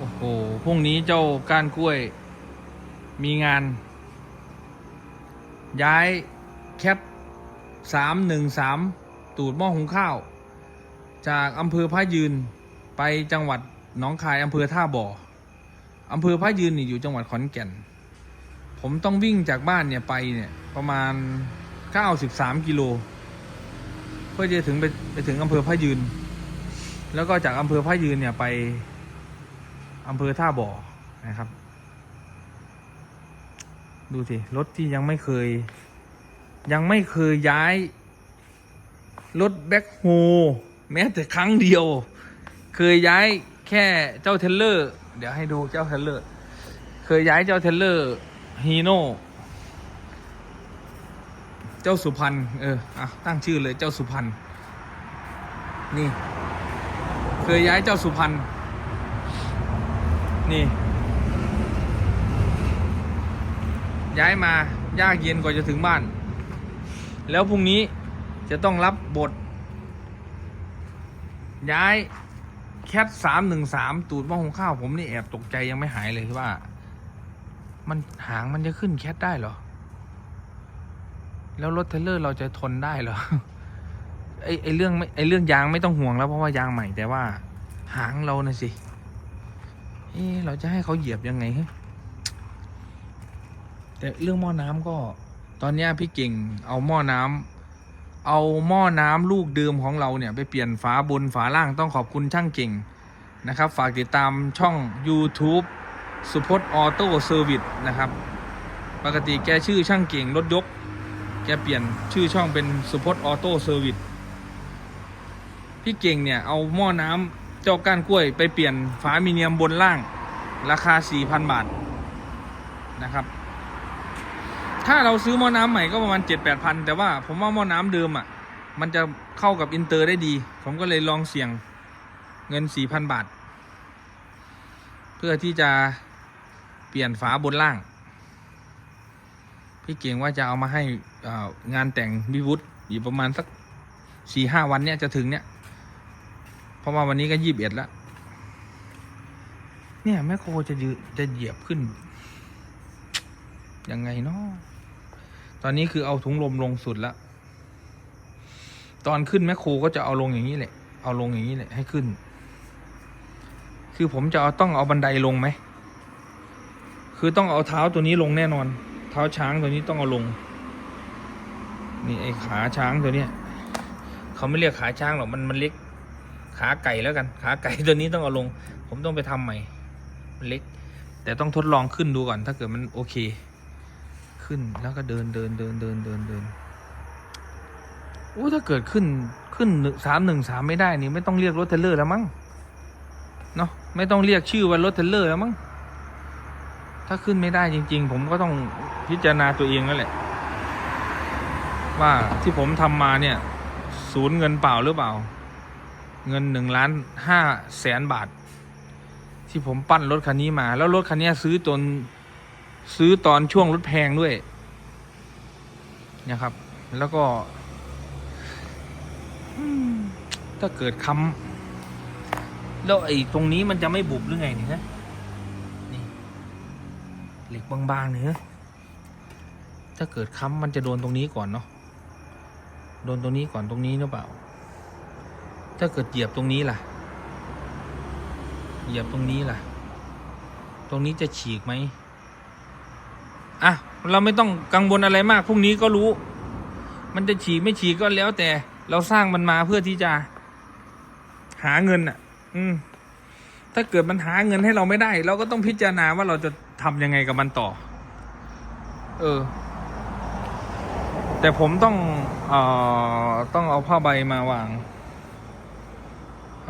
โอ้โห พรุ่งนี้เจ้าก้านกล้วย มีงาน ย้ายแคปสามหนึ่งสามตูดหม้อหุงข้าว จากอำเภอพระยืนไปจังหวัดหนองคายอำเภอท่าบ่ออำเภอพระยืนนี่อยู่จังหวัดขอนแก่น ผมต้องวิ่งจากบ้านเนี่ยไปเนี่ยประมาณ 93 กิโล เพื่อจะถึงไปไปถึงอำเภอพระยืน แล้วก็จากอำเภอพระยืนเนี่ยไป อำเภอท่าบ่อนะครับ ดูสิ รถที่ยังไม่เคย ยังไม่เคยย้าย รถแบ็คโฮแม้แต่ครั้งเดียว เคยย้ายแค่เจ้าเทเลอร์ เดี๋ยวให้ดูเจ้าเทเลอร์ เคยย้ายเจ้าเทเลอร์ฮีโน่เจ้าสุพรรณเอออะตั้งชื่อเลยเจ้าสุพรรณนี่ เคยย้ายเจ้าสุพรรณ นี่ ย้ายมายากเย็นกว่าจะถึงบ้าน แล้วพรุ่งนี้จะต้องรับบท ย้ายแคทสามหนึ่งสามตูดหม้อหุงข้าว ผมนี่แอบตกใจยังไม่หายเลยว่า มันหางมันจะขึ้นแคทได้เหรอ แล้วรถเทเลอร์เราจะทนได้เหรอไอไอเรื่องไม่ไอเรื่องยางไม่ต้องห่วงแล้วเพราะว่ายางใหม่แต่ว่า หางเรานะสิ เอเราจะให้เขาเหยียบยังไงฮะแต่เรื่องหม้อน้ำก็ ตอนนี้พี่เก่งเอาหม้อน้ำเอาหม้อน้ำลูกเดิมของเราเนี่ย ไปเปลี่ยนฝาบนฝาล่างต้องขอบคุณช่างเก่งนะครับ ฝากติดตามช่อง YouTube สุพจน์ออโต้เซอร์วิสนะครับ ปกติแกชื่อช่างเก่งรถยก แกเปลี่ยนชื่อช่องเป็นสุพจน์ออโต้เซอร์วิสพี่เก่งเนี่ยเอาหม้อน้ำ เจ้าก้านกล้วยไปเปลี่ยนฝามีเนียมบนล่าง ราคา 4,000 บาทนะครับ ถ้าเราซื้อหม้อน้ำใหม่ก็ประมาณ 7 8พันแต่ว่าผมว่าหม้อน้ำเดิมอะ่ะ มันจะเข้ากับอินเตอร์ได้ดี ผมก็เลยลองเสี่ยงเงิน 4,000 บาท เพื่อที่จะเปลี่ยนฝาบนล่าง พี่เก่งว่าจะเอามาให้อ่างานแต่งวิวุฒอยู่ประมาณสักสี่ห้าวันเนี่ยจะถึงเนี่ย ราะว่าวันนี้ก็ยี่สิบเอ็ดแล้ว เนี่ยแม่โคจะยืจะเหยียบขึ้น ยังไงเนาะตอนนี้คือเอาถุงลมลงสุดแล้วตอนขึ้นแม่โคก็จะเอาลงอย่างนี้แหละ เอาลงอย่างนี้แหละให้ขึ้น คือผมจะเอาต้องเอาบันไดลงไหม คือต้องเอาเท้าตัวนี้ลงแน่นอน เท้าช้างตัวนี้ต้องเอาลง นี่ไอ้ขาช้างตัวเนี้ยเขาไม่เรียกขาช้างหรอกมันมันเล็ก ขาไก่แล้วกัน ขาไก่ตัวนี้ต้องเอาลง ผมต้องไปทำใหม่มเล็ก แต่ต้องทดลองขึ้นดูก่อนถ้าเกิดมันโอเค ขึ้นแล้วก็เดินเดินเดินเดินเดินเดินโอ้ถ้าเกิดขึ้นขึ้นสามหนึ่งสามไม่ได้นี่ไม่ต้องเรียกรถเทเลอร์แล้วมั้งเนาะไม่ต้องเรียกชื่อว่ารถเทเลอร์แล้วมั้งถ้าขึ้นไม่ได้จริง ๆ ผมก็ต้องพิจารณาตัวเองแล้วแหละ ว่าที่ผมทำมาเนี่ย ศูนย์เงินเปล่าหรือเปล่า เงินหนึ่งล้านห้าแสนบาท ที่ผมปั้นรถคันนี้มา แล้วรถคันนี้ซื้อตนซื้อตอนช่วงรถแพงด้วยนะครับ แล้วก็ถ้าเกิดคำแล้วไอ้ตรงนี้มันจะไม่บุบหรือไงเนี่ยนี่เหล็กบางๆเนี่ยถ้าเกิดค้ำมันจะโดนตรงนี้ก่อนเนาะโดนตรงนี้ก่อนตรงนี้หรือเปล่า ถ้าเกิดเหยียบตรงนี้ล่ะ เหยียบตรงนี้ล่ะ ตรงนี้จะฉีกไหมอะ เราไม่ต้องกังวลอะไรมากพรุ่งนี้ก็รู้ มันจะฉีกไม่ฉีกก็แล้วแต่ เราสร้างมันมาเพื่อที่จะหาเงินอะ อืม ถ้าเกิดมันหาเงินให้เราไม่ได้ เราก็ต้องพิจารณาว่าเราจะทำยังไงกับมันต่อ เออ แต่ผมต้อง เอ่อ ต้องเอาผ้าใบมาวาง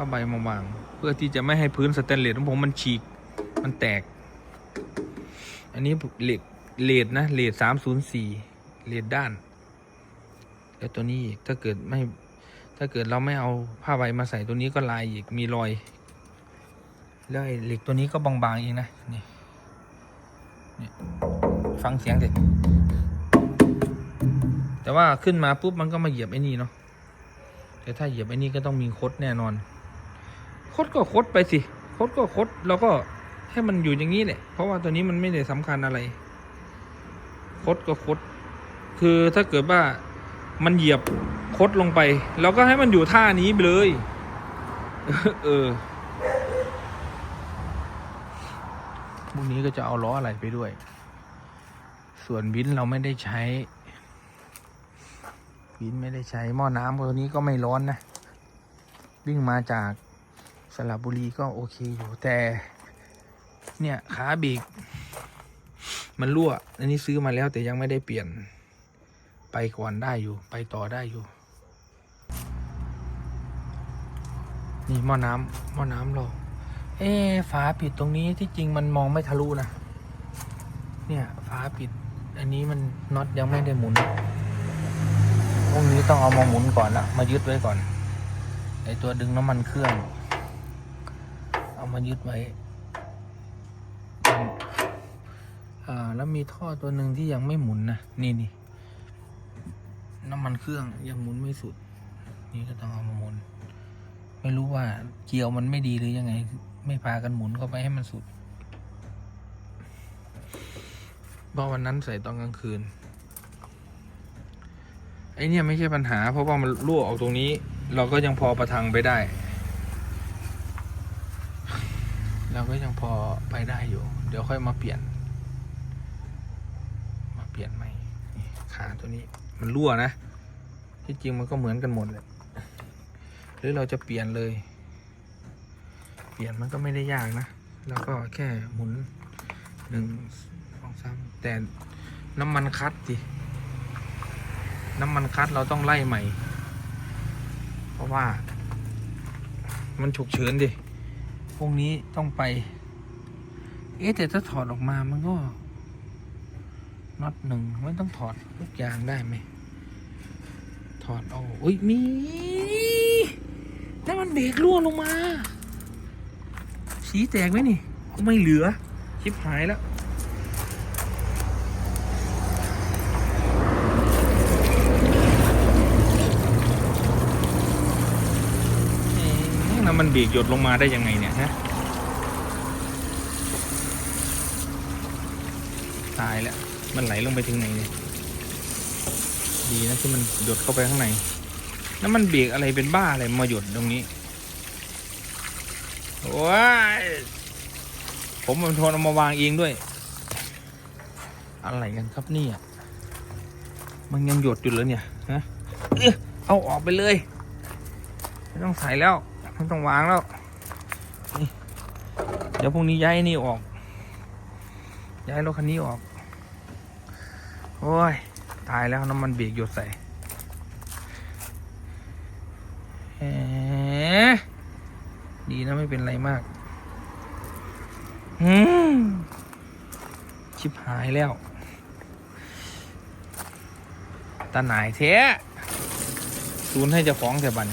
ผ้าใบมาวาง เพื่อที่จะไม่ให้พื้นสแตนเลสของผมมันฉีก มันแตก อันนี้เลดเลดนะเลดสามศูนย์สี่เลดด้าน แล้วตัวนี้ถ้าเกิดไม่ ถ้าเกิดเราไม่เอาผ้าใบมาใส่ตัวนี้ก็ลายอีก มีรอย แล้วไอ้เหล็กตัวนี้ก็บางๆเองนะ นี่นี่ฟังเสียงสิแต่ว่าขึ้นมาปุ๊บมันก็มาเหยียบไอ้นี่เนาะแต่ถ้าเหยียบไอ้นี่ก็ต้องมีคดแน่นอน ดก็คดไปสิคดก็คดเราก็ให้มันอยู่อย่างนี้แหละ เพราะว่าตัวนี้มันไม่ได้สำคัญอะไร คดก็คด คือถ้าเกิดว่ามันเหยียบคดลงไปเราก็ให้มันอยู่ท่านี้ไปเลย เออพวกนี้ก็จะเอาล้ออะไรไปด้วย ส่วนวินเราไม่ได้ใช้ วินไม่ได้ใช้หม้อน้ำตัวนี้ก็ไม่ร้อนนะ วิ่งมาจาก สระบุรีก็โอเคอยู่แต่ เนี่ยขาเบรกมันรั่ว อันนี้ซื้อมาแล้วแต่ยังไม่ได้เปลี่ยน ไปก่อนได้อยู่ ไปต่อได้อยู่ นี่หม้อน้ำหม้อน้ำเราเอ๊ฝาปิดตรงนี้ที่จริงมันมองไม่ทะลุนะ เนี่ยฝาปิด อันนี้มันน็อตยังไม่ได้หมุนพวกนี้ต้องเอามาหมุนก่อนละมายึดไว้ก่อนไอตัวดึงน้ำมันเครื่อง เอามายึดไว้อ่าแล้วมีท่อตัวหนึ่งที่ยังไม่หมุนนะนี่นี่น้ำมันเครื่องยังหมุนไม่สุด นี่ก็ต้องเอามาหมุน ไม่รู้ว่าเกียวมันไม่ดีหรือยังไง ไม่พากันหมุนเข้าไปให้มันสุดเพราะวันนั้นใส่ตอนกลางคืนไอเนี่ยไม่ใช่ปัญหา เพราะว่ามันรั่วออกตรงนี้ เราก็ยังพอประทังไปได้ เราก็ยังพอไปได้อยู่ เดี๋ยวค่อยมาเปลี่ยน มาเปลี่ยนใหม่ขาตัวนี้มันรั่วนะ ที่จริงมันก็เหมือนกันหมดเลยหรือเราจะเปลี่ยนเลย เปลี่ยนมันก็ไม่ได้ยากนะ แล้วก็แค่หมุนหนึ่งสองสามแต่น้ำมันคัดดิน้ำมันคัดเราต้องไล่ใหม่ เพราะว่า มันฉุกเฉินดิ พวงนี้ต้องไป เอ๊ะแต่ถ้าถอดออกมามันก็น็อตหนึ่งไม่ต้องถอดทุกอย่างได้ไหมถอดออกอุ้ยมีแล้วมันเบรกร่วงลงมาสีแตกไหมนี่ ไม่เหลือ ชิบหายแล้ว เอ๊ะแล้ว มันเบรกหยดลงมาได้ยังไงเนี่ยฮะตายแล้ว มันไหลลงไปถึงไหนเนี่ยดีนะที่มันหยดเข้าไปข้างในแล้วมันเบรกอะไรเป็นบ้าอะไรมาหยดตรงนี้ว้ายผมมันโทนเอามาวางเองด้วย อะไรกันครับเนี่ยมันยังหยดอยู่เลยเนี่ยฮะเอาออกไปเลย ไม่ต้องใส่แล้ว ไม่ต้องวางแล้ว เดี๋ยวพรุ่งนี้ย้ายนี่ออก ย้ายรถคันนี้ออก โอ้ย ตายแล้วน้ำมันเบรกหยดใส่แหมดีนะไม่เป็นไรมากอืมชิบหายแล้ว ตาหนายเทะศูนย์ให้เจ้าของแต่บัน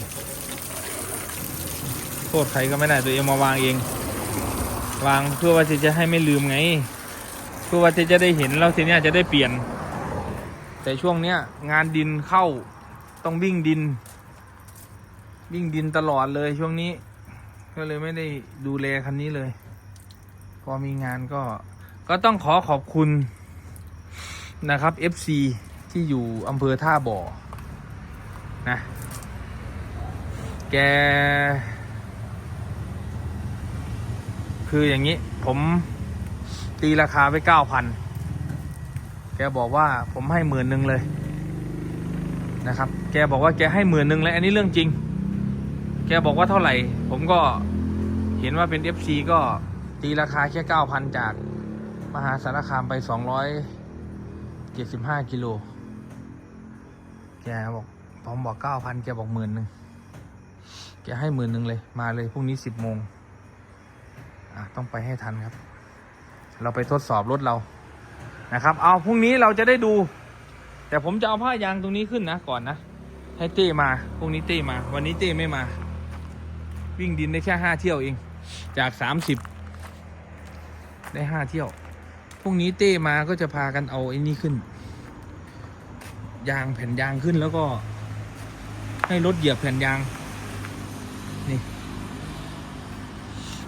ษใครก็ไม่ได้ตัวเองมาวางเอง วางเพื่อว่าจะให้ไม่ลืมไง เพื่อว่าจะจะได้เห็นแล้วทีนี้จะได้เปลี่ยน แต่ช่วงเนี้ย งานดินเข้าต้องวิ่งดิน วิ่งดินตลอดเลยช่วงนี้ ก็เลยไม่ได้ดูแลคันนี้เลย พอมีงานก็ ก็ต้องขอขอบคุณนะครับ FC ที่อยู่อำเภอท่าบ่อนะ แก คืออย่างนี้ ผมตีราคาไปเก้าพันแกบอกว่าผมให้หมื่นหนึ่งเลยนะครับ แกบอกว่าแกให้หมื่นหนึ่งเลยอันนี้เรื่องจริง แกบอกว่าเท่าไหร่ ผมก็เห็นว่าเป็น FC ก็ตีราคาแค่เก้าพันจากมหาสารคามไปสองร้อยเจ็ดสิบห้ากิโลแกบอกผมบอกเก้าพันแกบอกหมื่นหนึ่งแกให้หมื่นหนึ่งเลยมาเลยพรุ่งนี้สิบโมง ต้องไปให้ทันครับ เราไปทดสอบรถเรานะครับ เอาพรุ่งนี้เราจะได้ดู แต่ผมจะเอาผ้ายางตรงนี้ขึ้นนะก่อนนะ ให้เต้มาพรุ่งนี้เต้มา วันนี้เต้ไม่มา วิ่งดินได้แค่ห้าเที่ยวเอง จากสามสิบได้ห้าเที่ยวพรุ่งนี้เต้มาก็จะพากันเอาไอ้นี่ขึ้น ยางแผ่นยางขึ้นแล้วก็ ให้รถเหยียบแผ่นยาง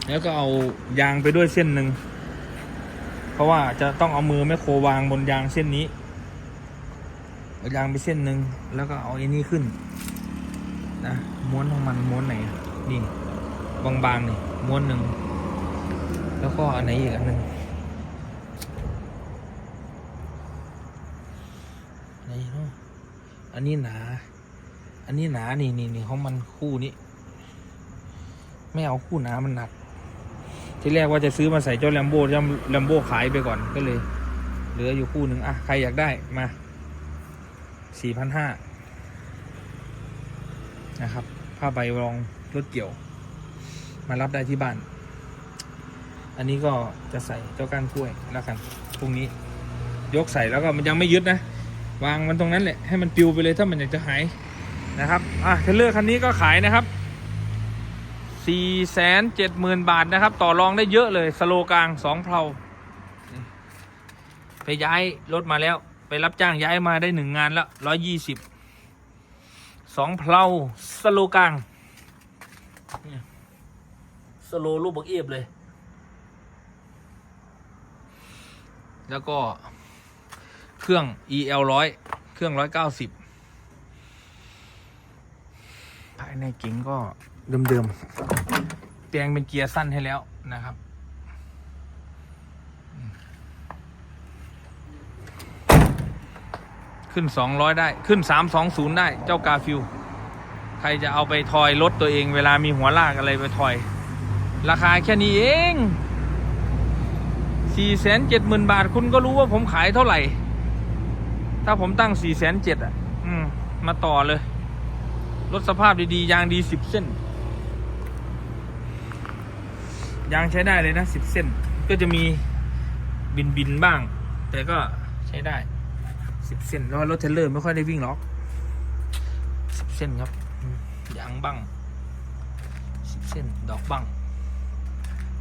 แล้วก็เอายางไปด้วยเส้นหนึ่ง เพราะว่าจะต้องเอามือแม่โครวางบนยางเส้นนี้เอายางไปเส้นหนึ่งแล้วก็เอาไอ้นี่ขึ้นนะม้วนของมันม้วนไหนนี่บางๆนี่ม้วนหนึ่งแล้วก็อันไหนอีกอันหนึ่งไหนเนาะอันนี้หนา อันนี้หนานี่นี่นี่ของมันคู่นี้ไม่เอาคู่หนามันหนัก ที่แรกว่าจะซื้อมาใส่เจ้าแลมโบ้เจ้าแลมโบ้ขายไปก่อนก็เลย เหลืออยู่คู่หนึ่งอะ ใครอยากได้มาสี่พันห้านะครับ ผ้าใบรองรถเกี่ยว มารับได้ที่บ้าน อันนี้ก็จะใส่เจ้าก้านกล้วยแล้วกันพรุ่งนี้ ยกใส่แล้วก็มันยังไม่ยึดนะ วางมันตรงนั้นแหละให้มันปิวไปเลยถ้ามันอยากจะหายนะครับ อะเทเลอร์คันนี้ก็ขายนะครับ สี่แสนเจ็ดหมื่นบาทนะครับ ต่อรองได้เยอะเลย สโลกลางสองเพลาไปย้ายรถมาแล้ว ไปรับจ้างย้ายมาได้หนึ่งงานแล้วร้อยยี่สิบสองเพลาสโลกลางสโลลูกบักเอียบเลย แล้วก็เครื่อง EL ร้อยเครื่องร้อยเก้าสิบภายในเก๋งก็ เดิมๆแปลงเป็นเกียร์สั้นให้แล้วนะครับ ขึ้น 200 ได้ขึ้น 320 ได้เจ้ากาฟิว ใครจะเอาไปทอยรถตัวเองเวลามีหัวลากอะไรไปทอย ราคาแค่นี้เอง 470,000 บาทคุณก็รู้ว่าผมขายเท่าไหร่ ถ้าผมตั้ง407,000อะ อืม มาต่อเลยรถสภาพดี ๆ ยางดี10เส้น ยางใช้ได้เลยนะ10เส้น ก็จะมีบินบินบ้าง แต่ก็ใช้ได้10เส้นแล้วรถเทลเลอร์ไม่ค่อยได้วิ่งหรอก10เส้นครับยางบ้าง10เส้นดอกบ้าง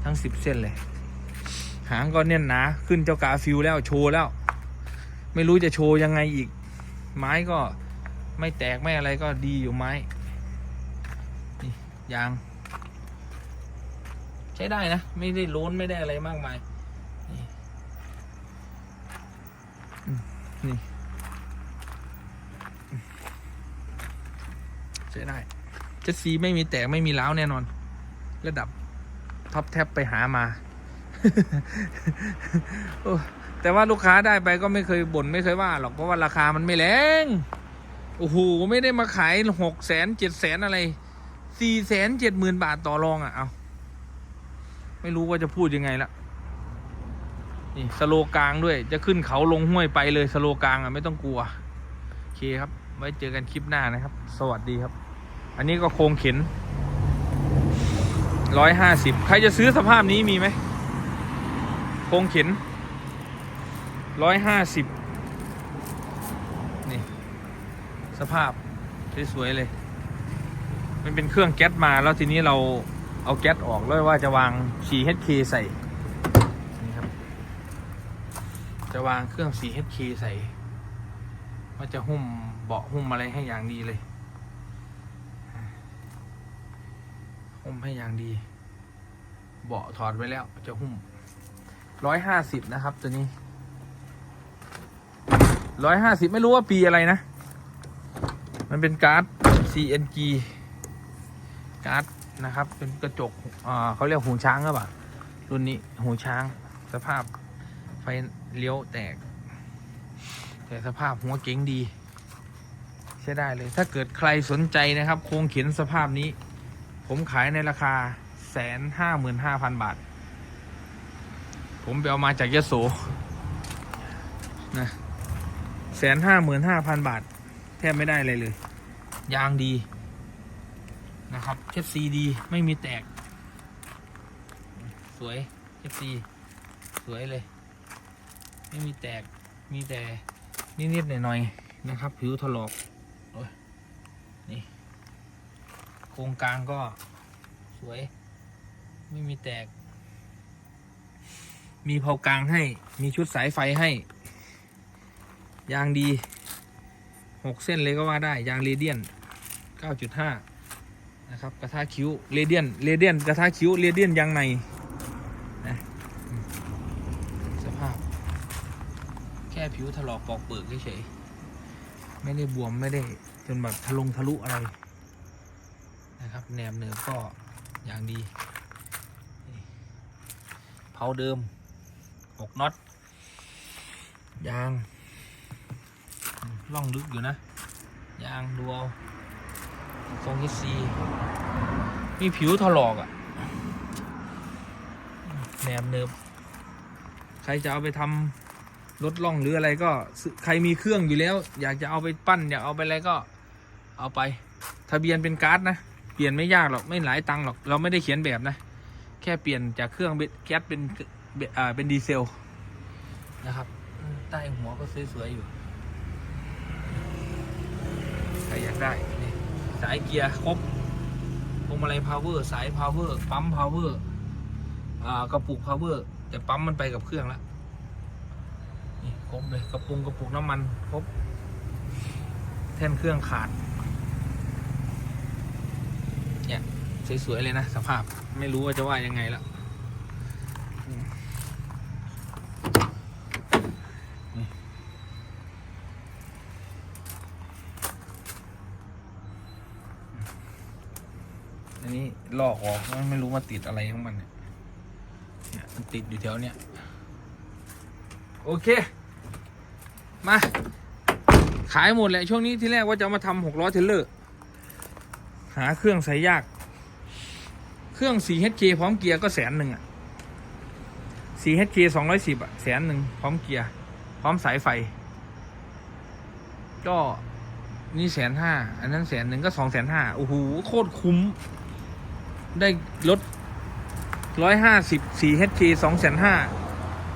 ทั้ง10เส้นเลย หางก็แน่นหนาขึ้นเจ้ากาฟิวแล้วโชว์แล้ว ไม่รู้จะโชว์ยังไงอีก ไม้ก็ไม่แตกไม่อะไรก็ดีอยู่ไม้นี่ยาง ใช้ได้นะ ไม่ได้ล้นไม่ได้อะไรมากมายนี่ใช้ได้เจ็ดสีไม่มีแตกไม่มีร้าวแน่นอน ระดับท็อปแท็บไปหามาแต่ว่าลูกค้าได้ไปก็ไม่เคยบ่นไม่เคยว่าหรอกเพราะว่าราคามันไม่แรงโอ้โหไม่ได้มาขายหกแสนเจ็ดแสนอะไรสี่แสนเจ็ดหมื่นบาทต่อรองอะ่ะเอา ไม่รู้ว่าจะพูดยังไงละนี่สโลกลางด้วย จะขึ้นเขาลงห้วยไปเลยสโลกลางอะไม่ต้องกลัวโอเคครับ ไว้เจอกันคลิปหน้านะครับ สวัสดีครับ อันนี้ก็โครงเข็นร้อยห้าสิบใครจะซื้อสภาพนี้มีไหมโครงเข็นร้อยห้าสิบนี่ สภาพสวยๆเลย มันเป็นเครื่องแก๊สมาแล้วทีนี้เรา เอาแก๊สออกแล้วว่าจะวาง 4HK ใส่นี่ครับ จะวางเครื่อง 4HK ใส่ ว่าจะหุ้มเบาะหุ้มอะไรให้อย่างดีเลย หุ้มให้อย่างดี เบาะถอดไว้แล้วจะหุ้มร้อยห้าสิบนะครับตัวนี้ร้อยห้าสิบไม่รู้ว่าปีอะไรนะ มันเป็นการ์ด CNG การ์ด นะครับ เป็นกระจกเขาเรียกหูช้างหรือเปล่ารุ่นนี้หูช้างสภาพไฟเลี้ยวแตก แต่สภาพหัวเก๋งดี ใช้ได้เลย ถ้าเกิดใครสนใจนะครับ โครงเข็นสภาพนี้ ผมขายในราคาแสนห้าหมื่นห้าพันบาท ผมไปเอามาจากยโสนะแสนห้าหมื่นห้าพันบาท แทบไม่ได้เลยเลย ยางดี นะครับเชฟซีดีไม่มีแตก สวยเชฟซีสวยเลย ไม่มีแตกมีแต่นิดๆหน่อยๆนะครับ ผิวถลอกโอ้ยนี่โครงกลางก็สวย ไม่มีแตก มีเผากลางให้ มีชุดสายไฟให้ ยางดีหกเส้นเลยก็ว่าได้ ยางเรเดียน9.5 นะครับกระทะคิ้วเรเดียนเรเดียนกระทะคิ้วเรเดียนยางในนะสภาพ แค่ผิวถลอกปอกเปิกเฉยๆไม่ได้บวมไม่ได้จนแบบทะลงทะลุอะไรนะครับแหนมเนื้อก็อย่างดีเผาเดิมหกน็อตยางล่องลึกอยู่นะยางดูเอา ทรงฮิซีมีผิวถลอกอะ่ะแหนมเนิบ ใครจะเอาไปทำรถล่องหรืออะไรก็ใครมีเครื่องอยู่แล้ว อยากจะเอาไปปั้น อยากเอาไปอะไรก็เอาไป ทะเบียนเป็นการ์ดนะ เปลี่ยนไม่ยากหรอกไม่หลายตังค์หรอก เราไม่ได้เขียนแบบนะ แค่เปลี่ยนจากเครื่องเบแก๊สเป็นเบอ่าเป็นดีเซลนะครับใต้หัวก็สวยๆอยู่ ใครอยากได้ สายเกียร์ครบพวงมาลัยพาวเวอร์สายพาวเวอร์ปั๊มพาวเวอร์กระปุกพาวเวอร์แต่ปั๊มมันไปกับเครื่องแล้วนี่ครบเลยกระปุกกระปุกน้ำมันครบแท่นเครื่องขาดเนี่ยสวยๆเลยนะสภาพไม่รู้ว่าจะว่ายังไงแล้วอืมนี่อันนี้ ลอกออกมันไม่รู้มาติดอะไรของมันเนี่ยมันติดอยู่แถวเนี้ยโอเค มา ขายหมดแหละช่วงนี้ที่แรกว่าจะมาทำหกล้อเทรลเลอร์ หาเครื่องใส่ยาก เครื่อง 4HK พร้อมเกียร์ก็แสนหนึ่งอะ 4HK 210 อะ แสนหนึ่งพร้อมเกียร์ พร้อมสายไฟ ก็นี่แสนห้า อันนั้นแสนหนึ่งก็สองแสนห้า โอ้โห โคตรคุ้ม ได้รถร้อยห้าสิบ 4HK สองแสนห้า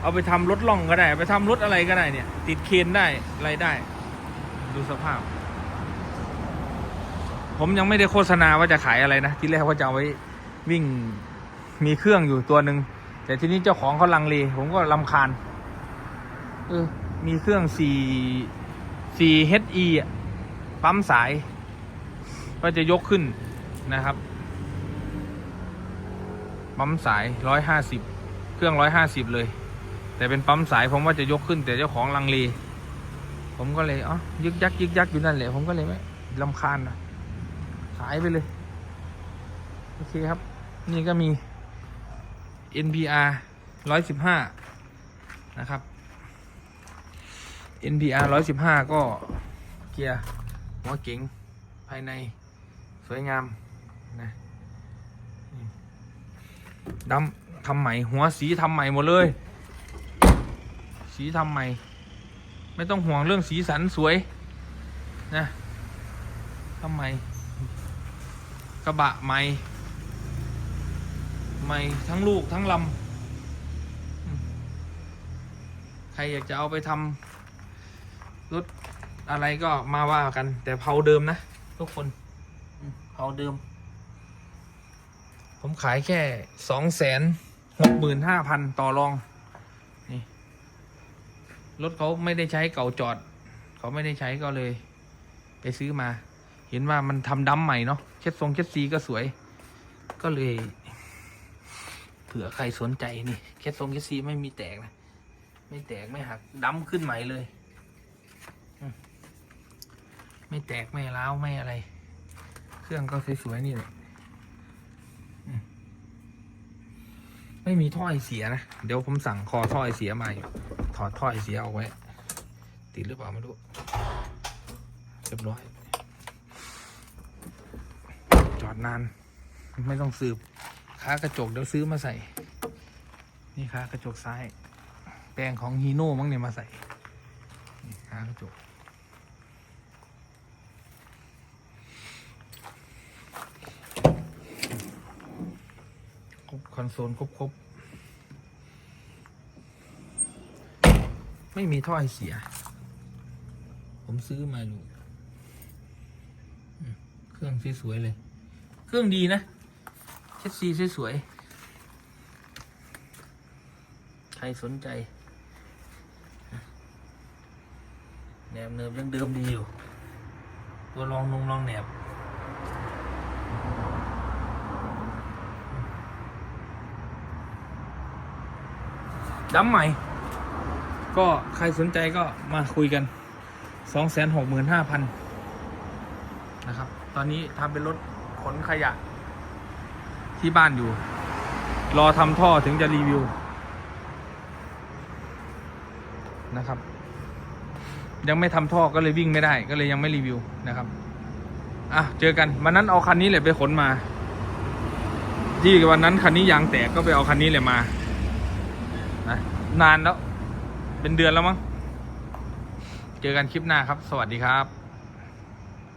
เอาไปทำรถล่องก็ได้ ไปทำรถอะไรก็ได้เนี่ย ติดเคนได้อะไรได้ ดูสภาพ ผมยังไม่ได้โฆษณาว่าจะขายอะไรนะที่แรกว่าจะเอาไว้วิ่งมีเครื่องอยู่ตัวหนึ่งแต่ทีนี้เจ้าของเขาลังเลผมก็ลำคาญเออมีเครื่องสี่สี่ HE ปั๊มสาย ก็จะยกขึ้นนะครับ ปั๊มสายร้อยห้าสิบเครื่องร้อยห้าสิบเลย แต่เป็นปั๊มสายผมว่าจะยกขึ้น แต่เจ้าของลังเลผมก็เลยอ๋อยึกยักยึกยักอยู่นั่นแหละผมก็เลยไม่ลำคาญนะขายไปเลย โอเคครับ นี่ก็มี NPR ร้อยสิบห้านะครับ NPR ร้อยสิบห้าก็เกียร์หัวเก๋งภายในสวยงามนะ ดำทำใหม่หัวสีทำใหม่หมดเลย สีทำใหม่ ไม่ต้องห่วงเรื่องสีสันสวยนะทำใหม่กระบะใหม่ใหม่ทั้งลูกทั้งลำใครอยากจะเอาไปทำรถอะไรก็มาว่ากัน แต่เผาเดิมนะ ทุกคน เผาเดิม ผมขายแค่สองแสนหกหมื่นห้าพันต่อรอง นี่ รถเขาไม่ได้ใช้เก่าจอด เขาไม่ได้ใช้ก็เลย ไปซื้อมา เห็นว่ามันทำดัมใหม่เนาะเช็ดทรงเช็ดซีก็สวย ก็เลยเผื่อใครสนใจนี่เช็ดทรงเช็ดซีไม่มีแตกนะ ไม่แตกไม่หักดัมขึ้นใหม่เลย ไม่แตกไม่ร้าวไม่อะไร เครื่องก็สวยๆนี่แหละอืม ไม่มีท่อไอเสียนะ เดี๋ยวผมสั่งคอท่อไอเสียมาอยู่ถอดท่อไอเสียเอาไว้ ติดหรือเปล่าไม่รู้เรียบร้อย จอดนาน ไม่ต้องสืบค้ากระจกเดี๋ยวซื้อมาใส่ นี่ค้ากระจกซ้าย แปลงของฮีโน่มั้งเนี่ยมาใส่นี่ค้ากระจก ครบค อนโซล ครบครบไม่มีท่อไอเสีย ผมซื้อมาอยู่เครื่องสวยๆเลย เครื่องดีนะเช็ดซีสวยๆ ใครสนใจแหนบเนิบยังเดิมดีอยู่ ตัวรองนงรองแหนบ ดำใหม่ ก็ใครสนใจก็มาคุยกันสองแสนหกหมื่นห้าพันนะครับ ตอนนี้ทำเป็นรถขนขยะ ที่บ้านอยู่ รอทำท่อถึงจะรีวิว นะครับ ยังไม่ทำท่อก็เลยวิ่งไม่ได้ก็เลยยังไม่รีวิวนะครับอะเจอกันวันนั้นเอาคันนี้แหละไปขนมาที่วันนั้นคันนี้ยางแตกก็ไปเอาคันนี้เลยมา นานแล้ว เป็นเดือนแล้วมั้ง เจอกันคลิปหน้าครับ สวัสดีครับ